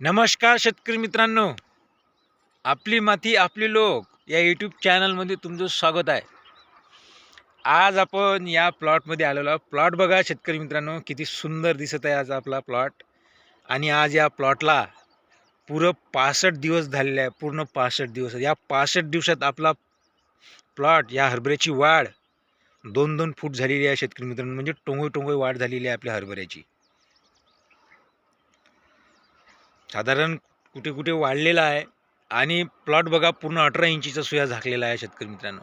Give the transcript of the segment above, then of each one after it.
नमस्कार शेतकरी मित्रांनो. आपली माती आपले लोक या यूट्यूब चॅनलमध्ये तुमचं स्वागत आहे. आज आपण या प्लॉटमध्ये आलेलो आहोत. प्लॉट बघा शेतकरी मित्रांनो किती सुंदर दिसत आहे आज आपला प्लॉट आणि आज या प्लॉटला पुरं पासष्ट दिवस झालेले आहे. पूर्ण पासष्ट दिवस या पासष्ट दिवसात आपला प्लॉट या हरभऱ्याची वाढ दोन दोन फूट झालेली आहे शेतकरी मित्रांनो. म्हणजे टोंगोई टोंगोई वाढ झालेली आहे आपल्या हरभऱ्याची. साधारण कुठे कुठे वाढलेला आहे आणि प्लॉट बघा पूर्ण अठरा इंचीचा सुया झाकलेला आहे शेतकरी मित्रांनो.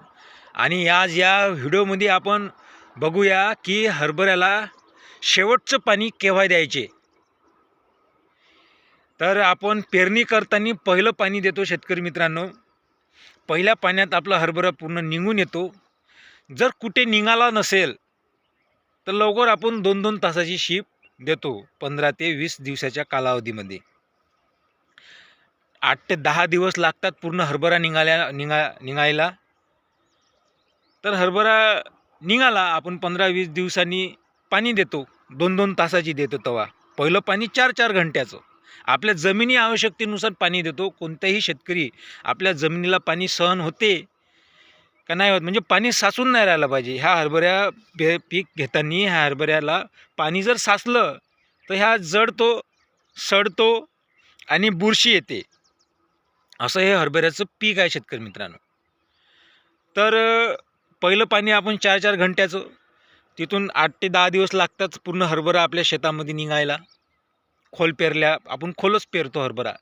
आणि आज या व्हिडिओमध्ये आपण बघूया की हरभऱ्याला शेवटचं पाणी केव्हा द्यायचे? तर आपण पेरणी करताना पहिलं पाणी देतो शेतकरी मित्रांनो. पहिल्या पाण्यात आपला हरभरा पूर्ण निघून येतो. जर कुठे निघाला नसेल तर लवकर आपण दोन दोन तासाची शीप देतो पंधरा ते वीस दिवसाच्या कालावधीमध्ये. आठ ते दहा दिवस लागतात पूर्ण हरभरा निघाल्या निघा निघायला. तर हरभरा निघाला आपण पंधरा वीस दिवसांनी पाणी देतो. दोन दोन तासाची देतो तवा. पहिलं पाणी चार चार घंट्याचं. आपल्या जमिनी आवश्यकतेनुसार पाणी देतो. कोणताही शेतकरी आपल्या जमिनीला पाणी सहन होते का नाही होत म्हणजे पाणी साचून नाही राहिलं पाहिजे. ह्या हरभऱ्या पे पीक घेताना ह्या हरभऱ्याला पाणी जर साचलं तर ह्या जडतो सडतो आणि बुरशी येते. असं हे हरभऱ्याचं पीक आहे शेतकरी मित्रांनो. तर पहिलं पाणी आपण चार चार घंट्याचं तिथून आठ ते दहा दिवस लागतात पूर्ण हरभरा आपल्या शेतामध्ये निघायला. खोल पेरल्या आपण खोलच पेरतो हरभरा.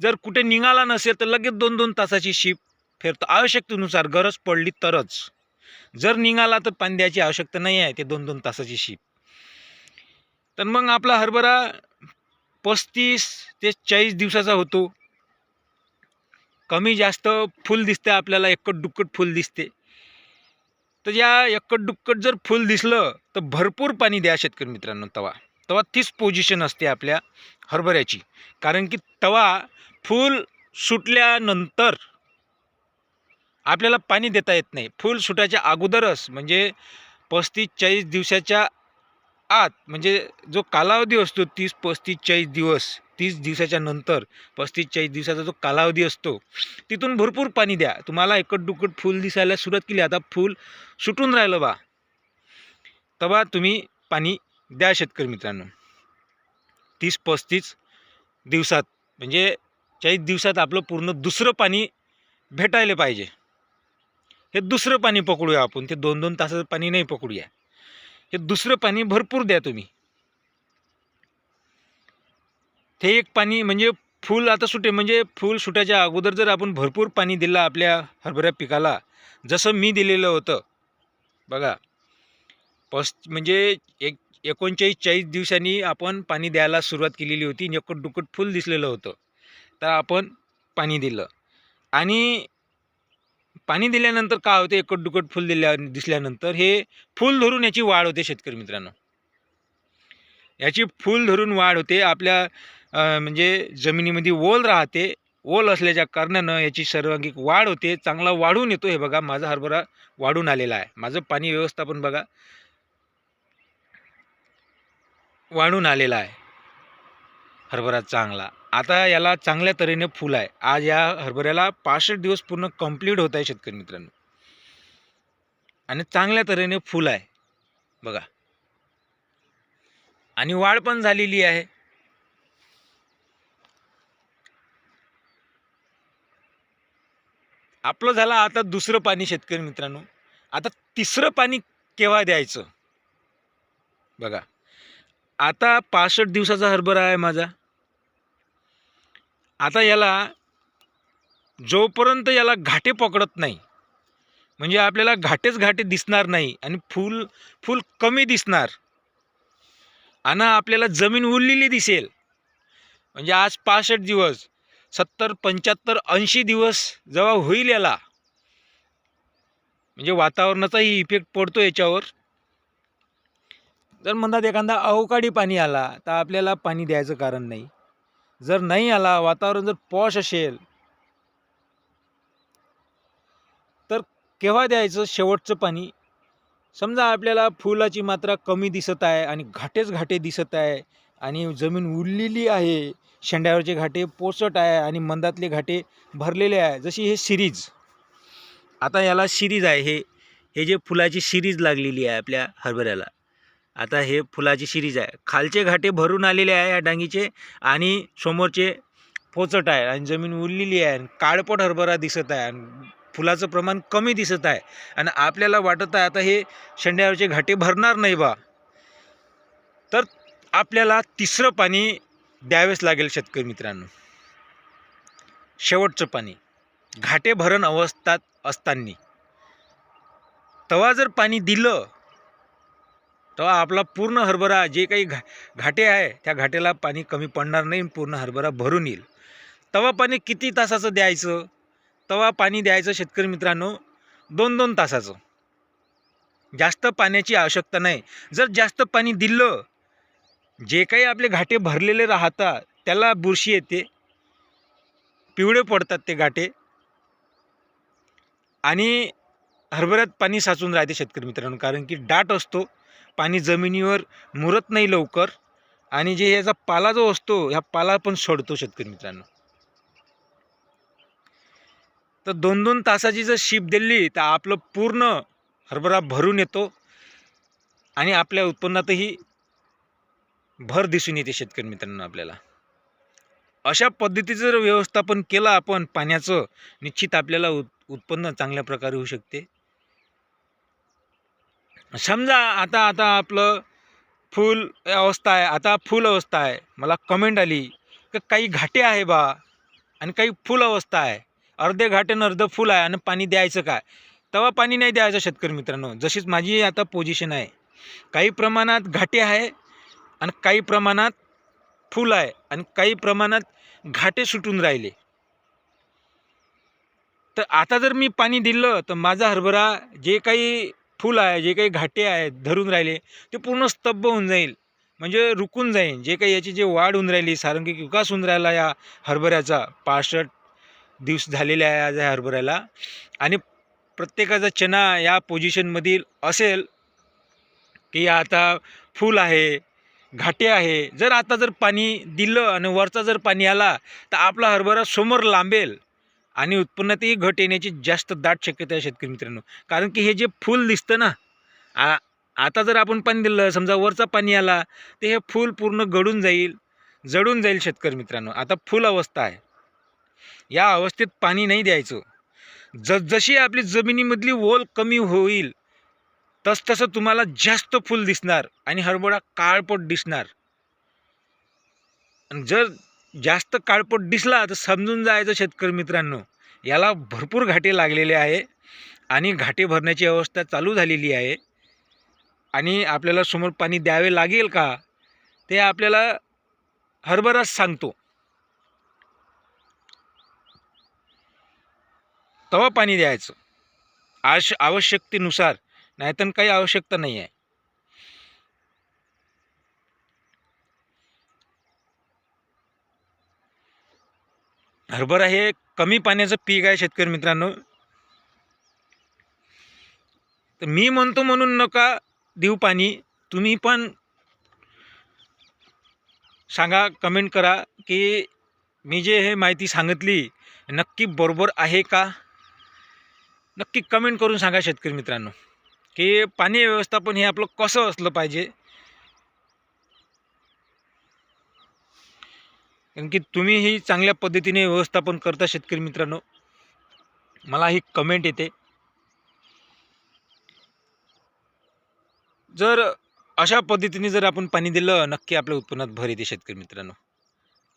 जर कुठे निघाला नसेल तर लगेच दोन दोन तासाची शीप फेरतो. आवश्यकतेनुसार गरज पडली तरच. जर निघाला तर पाणी द्यायची आवश्यकता नाही आहे ते दोन दोन तासाची शीप तर मग आपला हरभरा पस्तीस ते चाळीस दिवसाचा होतो. कमी जास्त फुल दिसते आपल्याला एकट दुक्कट फुल दिसते. तर या एकट दुक्कट जर फुल दिसलं तर भरपूर पाणी द्या शेतकरी मित्रांनो तवा. तवा तीच पोझिशन असते आपल्या हरभऱ्याची. कारण की तवा फूल सुटल्यानंतर आपल्याला पाणी देता येत नाही. फूल सुटायच्या अगोदरच म्हणजे पस्तीस चाळीस दिवसाच्या आत म्हणजे जो कालावधी असतो तीस पस्तीस चाळीस दिवस तीस दिवसाच्या नंतर पस्तीस चाळीस दिवसाचा जो कालावधी असतो तिथून भरपूर पाणी द्या. तुम्हाला एकट दुकट फूल दिसायला सुरुवात केली आता फूल सुटून राहिलं बा. तेव्हा तुम्ही पाणी द्या शेतकरी मित्रांनो. तीस पस्तीस दिवसात म्हणजे चाळीस दिवसात आपलं पूर्ण दुसरं पाणी भेटायला पाहिजे. हे दुसरं पाणी पकडूया आपण ते दोन दोन तासाचं पाणी नाही पकडूया. हे दुसरं पाणी भरपूर द्या तुम्ही. ते एक पाणी म्हणजे फूल आता सुटे म्हणजे फूल सुटायच्या अगोदर जर आपण भरपूर पाणी दिलं आपल्या हरभऱ्या पिकाला जसं मी दिलेलं होतं बघा. पस म्हणजे एक एकोणचाळीस चाळीस दिवसांनी आपण पाणी द्यायला सुरुवात केलेली होती आणि एकट दुकट फूल दिसलेलं होतं. तर आपण पाणी दिलं. आणि पाणी दिल्यानंतर काय होते? एकट दुकट फुल दिल्या दिसल्यानंतर हे फूल धरून याची वाढ होते शेतकरी मित्रांनो. याची फूल धरून वाढ होते. आपल्या म्हणजे जमिनीमध्ये ओल राहते. ओल असल्याच्या कारणानं याची सर्वांगिक वाढ होते. चांगला वाढून येतो हे बघा. माझा हरभरा वाढून आलेला आहे. माझं पाणी व्यवस्थापन बघा. वाढून आलेला आहे. हरभरा चांगला. आता याला चांगल्या तऱ्हेने फुल आहे. आज या हरभऱ्याला पासष्ट दिवस पूर्ण कंप्लीट होत आहे शेतकरी मित्रांनो. आणि चांगल्या तऱ्हेने फुल आहे. बघा. आणि वाढ पण झालेली आहे. आपलं झालं आता दुसरं पाणी शेतकरी मित्रांनो. आता तिसरं पाणी केव्हा द्यायचं? बघा. आता पासष्ट दिवसाचा हरभरा आहे माझा. आता याला जोपर्यंत याला घाटे पकडत नाही म्हणजे आपल्याला घाटेच घाटे दिसणार नाही आणि फूल फूल कमी दिसणार आणि आपल्याला जमीन उरलेली दिसेल म्हणजे आज पासष्ट दिवस सत्तर पंच्याहत्तर ऐंशी दिवस जेव्हा होईल याला म्हणजे वातावरणाचाही इफेक्ट पडतो याच्यावर. जर म्हणतात एखादा अवकाळी पाणी आला तर आपल्याला पाणी द्यायचं कारण नाही. जर नाही आला वातावरण जर पॉश असेल तर केव्हा द्यायचं शेवटचं पाणी? समजा आपल्याला फुलाची मात्रा कमी दिसत आहे आणि घाटेच घाटे दिसत आहे आणि जमीन उरलेली आहे शेंड्यावरचे घाटे पोचट आहे आणि मंदातले घाटे भरलेले आहे जशी हे सिरीज आता याला सिरीज आहे हे. हे जे फुलाची सिरीज लागलेली आहे आपल्या हरभऱ्याला. आता हे फुलाची सिरीज आहे. खालचे घाटे भरून आलेले आहे या डांगीचे आणि समोरचे पोचट आहे आणि जमीन उरलेली आहे आणि काळपट हरभरा दिसत आहे आणि फुलाचं प्रमाण कमी दिसत आहे. आणि आपल्याला वाटत आहे आता हे शेंड्यावरचे घाटे भरणार नाही बा. तर आपल्याला तिसरं पाणी द्यावेच लागेल शेतकरी मित्रांनो. शेवटचं पाणी. घाटे भरण अवस्थात असताना. तेव्हा जर पाणी दिलं तेव्हा आपला पूर्ण हरभरा जे काही घा घाटे आहे त्या घाटेला पाणी कमी पडणार नाही पूर्ण हरभरा भरून येईल. तेव्हा पाणी किती तासाचं द्यायचं? तेव्हा पाणी द्यायचं शेतकरी मित्रांनो दोन दोन तासाचं. जास्त पाण्याची आवश्यकता नाही. जर जास्त पाणी दिलं जे काही आपले घाटे भरलेले राहतात त्याला बुरशी येते पिवळे पडतात ते घाटे. आणि हरभऱ्यात पाणी साचून राहते शेतकरी मित्रांनो कारण की डाट असतो पाणी जमिनीवर मुरत नाही लवकर आणि जे याचा पाला जो असतो ह्या पाला पण सोडतो शेतकरी मित्रांनो. तर दोन दोन तासाची जर शीप दिली तर आपलं पूर्ण हरभरा भरून येतो आणि आपल्या उत्पन्नातही भर दिसून येते शेतकरी मित्रांनो आपल्याला. अशा पद्धतीचं जर व्यवस्थापन केलं आपण पाण्याचं निश्चित आपल्याला उत् उत्पन्न चांगल्या प्रकारे होऊ शकते. समजा आता आता आपलं फुल अवस्था आहे आता फुल अवस्था आहे. मला कमेंट आली की काही घाटे आहे बा आणि काही फुल अवस्था आहे. अर्धे घाटे आणि अर्धं फुल आहे आणि पाणी द्यायचं काय? तेव्हा पाणी नाही द्यायचं शेतकरी मित्रांनो. जशीच माझी आता पोझिशन आहे. काही प्रमाणात घाटे आहे आणि काही प्रमाणात फुल आहे आणि काही प्रमाणात घाटे सुटून राहिले. तर आता जर मी पाणी दिलं तर माझा हरभरा जे काही फुल आहे जे काही घाटे आहेत धरून राहिले ते पूर्ण स्तब्ध होऊन जाईल. म्हणजे रुकून जाईल. जे काही याची जे वाढ होऊन राहिली सारंगिक विकास होऊन राहिला या हरभऱ्याचा पासष्ट दिवस झालेले आहे आज या हरभऱ्याला. आणि प्रत्येकाचा चना या पोझिशनमधील असेल की आता फुल आहे घाटे आहे. जर आता जर पाणी दिलं आणि वरचा जर पाणी आला तर आपला हरभरा समोर लांबेल. आणि उत्पन्नातही घट येण्याची जास्त दाट शक्यता आहे शेतकरी मित्रांनो. कारण की हे जे फूल दिसतं ना आ आता जर आपण पाणी दिलं समजा वरचा पाणी आला तर हे फूल पूर्ण गळून जाईल जळून जाईल शेतकरी मित्रांनो. आता फुल अवस्था आहे. या अवस्थेत पाणी नाही द्यायचं. जसजशी आपली जमिनीमधली ओल कमी होईल तसतसं तुम्हाला जास्त फुल दिसणार आणि हरभरा काळपट दिसणार. आणि जर जास्त काळपट दिसला तर समजून जायचं शेतकरी मित्रांनो. याला भरपूर घाटे लागलेले आहे आणि घाटे भरण्याची अवस्था चालू झालेली आहे. आणि आपल्याला समोर पाणी द्यावे लागेल का? ते आपल्याला हरभराच सांगतो. तेव्हा पाणी द्यायचं. आश आवश्यकतेनुसार. नाहीतर काही आवश्यकता नाही आहे हरभरा हे कमी पाण्याचं पीक आहे शेतकरी मित्रांनो. तर मी म्हणतो म्हणून नका देऊ पाणी. तुम्ही पण सांगा कमेंट करा की मी जे हे माहिती सांगितली नक्की बरोबर आहे का? नक्की कमेंट करून सांगा शेतकरी मित्रांनो की पाणी व्यवस्थापन हे आपलं कसं असलं पाहिजे? कारण की तुम्हीही चांगल्या पद्धतीने व्यवस्थापन करता शेतकरी मित्रांनो. मला ही कमेंट येते. जर अशा पद्धतीने जर आपण पाणी दिलं नक्की आपल्या उत्पन्नात भर येते शेतकरी मित्रांनो.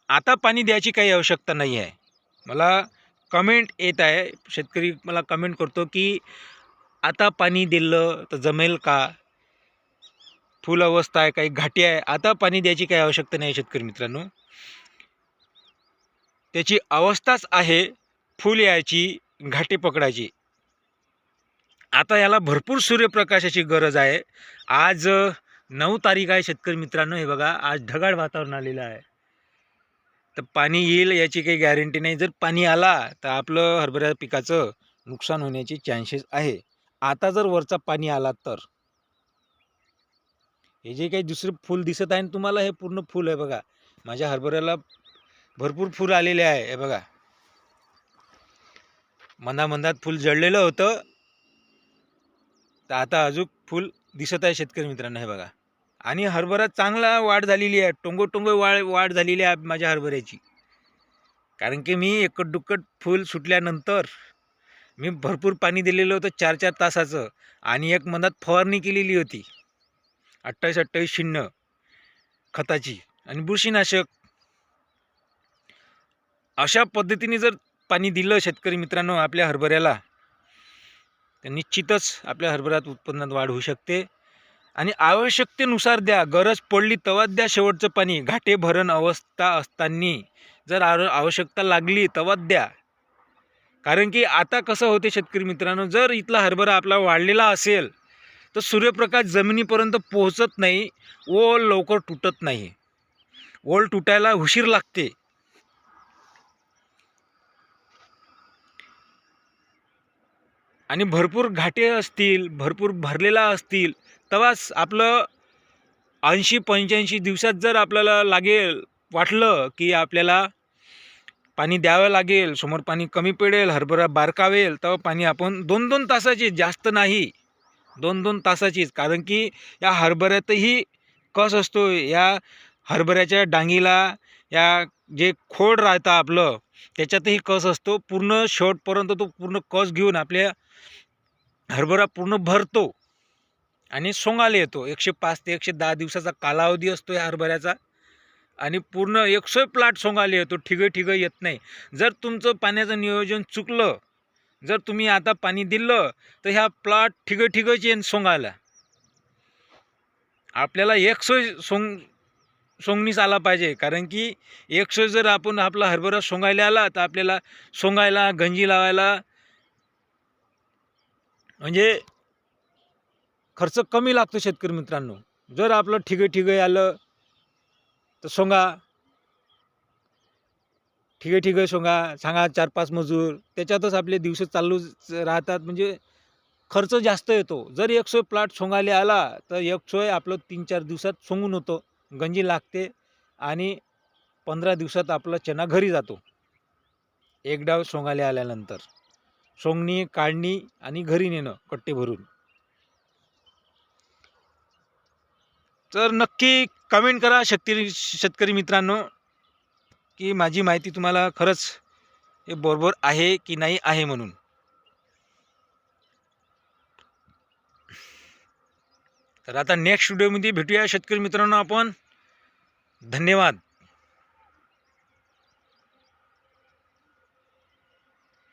आता पाणी द्यायची काही आवश्यकता नाही आहे. मला कमेंट येत आहे. शेतकरी मला कमेंट करतो की आता पाणी दिलं तर जमेल का? फुल अवस्था आहे काही घाटी आहे. आता पाणी द्यायची काही आवश्यकता नाही शेतकरी मित्रांनो. त्याची अवस्थाच आहे फुल यायची घाटी पकडायची. आता याला भरपूर सूर्यप्रकाशाची गरज आहे. आज नऊ तारीख आहे शेतकरी मित्रांनो हे बघा आज ढगाळ वातावरण आलेलं आहे. तर पाणी येईल याची काही गॅरंटी नाही. जर पाणी आला तर आपलं हरभऱ्या पिकाचं नुकसान होण्याचे चान्सेस आहे. आता जर वरचा पाणी आला तर. हे जे काही दुसरे फूल दिसत आहे तुम्हाला हे पूर्ण फूल आहे बघा. माझ्या हरभऱ्याला भरपूर फूल आलेले आहे हे बघा. मंदामंदात फूल जळलेलं होतं. तर आता अजून फूल दिसत आहे शेतकरी मित्रांनो हे बघा. आणि हरभरा चांगला वाढ झालेली आहे टोंगोटोंगो टोंगो वाढ वाढ झालेली आहे माझ्या हरभऱ्याची. कारण की मी एकट दुक्कट फूल सुटल्यानंतर मी भरपूर पाणी दिलेलं होतं चार चार तासाचं आणि एक मनात फवारणी केलेली होती. अठ्ठावीस अठ्ठावीस शून्य खताची आणि बुरशीनाशक. अशा पद्धतीने जर पाणी दिलं शेतकरी मित्रांनो आपल्या हरभऱ्याला तर निश्चितच आपल्या हरभऱ्यात उत्पन्नात वाढ होऊ शकते. आणि आवश्यकतेनुसार द्या गरज पडली तवा द्या शेवटचं पाणी. घाटे भरण अवस्था असताना जर आव आवश्यकता लागली तेव्हाच द्या. कारण की आता कसं होते शेतकरी मित्रांनो जर इथला हरभरा आपला वाढलेला असेल तर सूर्यप्रकाश जमिनीपर्यंत पोहोचत नाही ओल लवकर तुटत नाही. ओल तुटायला उशीर लागते. आणि भरपूर घाटे असतील भरपूर भरलेला असतील तेव्हाच आपलं ऐंशी पंच्याऐंशी दिवसात जर आपल्याला लागेल वाटलं की आपल्याला पाणी द्यावं लागेल समोर पाणी कमी पडेल हरभरा बारकावेल तेव्हा पाणी आपण दोन दोन तासाची जास्त नाही. दोन दोन तासाचीच कारण की या हरभऱ्यातही कस असतो या हरभऱ्याच्या डांगीला या जे खोड राहतं आपलं त्याच्यातही कस असतो पूर्ण शेवटपर्यंत तो पूर्ण कस घेऊन आपल्या हरभरा पूर्ण भरतो आणि सोंगाले येतो. एकशे पाच ते एकशे दहा दिवसाचा कालावधी असतो या हरभऱ्याचा. आणि पूर्ण एकशे प्लाट सोंगाले येतो. ठिगं ठिगं येत नाही. जर तुमचं पाण्याचं नियोजन चुकलं जर तुम्ही आता पाणी दिलं तर ह्या प्लॉट ठिगं ठिगंच येईन सोंगायला. आपल्याला एकशे सोंग सोंगणीच आला पाहिजे. कारण की एकशे जर आपण आपला हरभरा सोंगायला आला तर आपल्याला सोंगायला गंजी लावायला म्हणजे खर्च कमी लागतो शेतकरी मित्रांनो. जर आपलं ठिगं ठिगं आलं तर सोंगा. ठिगे ठिगे सोंगा सांगा चार पाच मजूर त्याच्यातच आपले दिवस चालू राहतात. म्हणजे खर्च जास्त येतो. जर एक सोय प्लॉट सोंगायला आला तर एक सोय आपलं तीन चार दिवसात सोंगून होतं. गंजी लागते आणि पंधरा दिवसात आपला चना घरी जातो. एक डाव सोंगायला आल्यानंतर. सोंगणी काढणी आणि घरी नेणं कट्टे भरून. तर नक्की कमेंट करा शेतकरी शेतकरी मित्रांनो की माझी माहिती तुम्हाला खरंच हे बरोबर आहे की नाही आहे म्हणून. तर आता नेक्स्ट व्हिडिओमध्ये भेटूया. शेतकरी मित्रांनो आपण धन्यवाद.